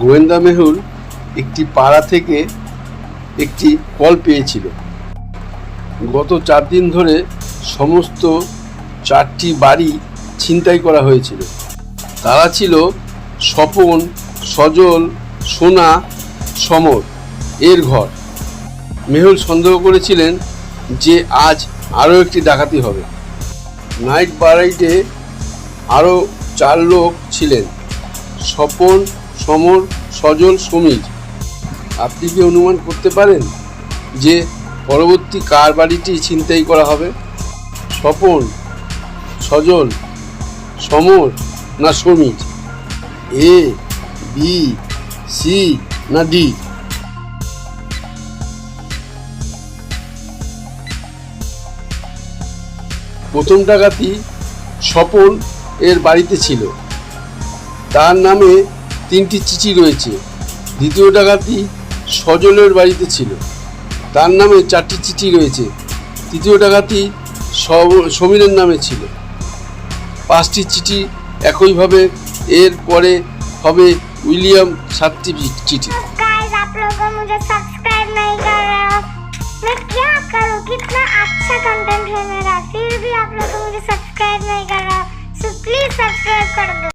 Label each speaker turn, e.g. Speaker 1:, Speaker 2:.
Speaker 1: গোয়েন্দা মেহুল একটি পাড়া থেকে একটি কল পেয়েছিল। গত চার দিন ধরে সমস্ত চারটি বাড়ি ছিনতাই করা হয়েছিল। তারা ছিল স্বপন, সজল, সোনা, সমর, এর ঘর। মেহুল সন্দেহ করেছিলেন যে আজ আরও একটি ডাকাতি হবে। নাইট বাড়াইটে আরও চার লোক ছিলেন। স্বপন সমর সজল সমীর। আপনি কি অনুমান করতে পারেন যে পরবর্তী কার বাড়িটি ছিনতাই করা হবে? স্বপন, সজল, সমর না সমীর? এ, বি, সি না ডি? প্রথম ডাকাতি স্বপন এর বাড়িতে ছিল। তার নামে তিনটি চিঠি রয়েছে দ্বিতীয় ডাকাতি সজলের বাড়িতে ছিল তার নামে চারটি চিঠি রয়েছে তৃতীয় ডাকাতি সব- সমীরের নামে ছিল পাঁচটি চিঠি একইভাবে এর পরে হবে উইলিয়াম সাতটি চিঠি
Speaker 2: गाइस आप लोगों को मुझे सब्सक्राइब नहीं कर रहे हो मैं क्या करूँ कितना अच्छा कंटेंट है मेरा फिर भी आप लोग मुझे सब्सक्राइब नहीं कर रहे हो सो प्लीज सब्सक्राइब कर दो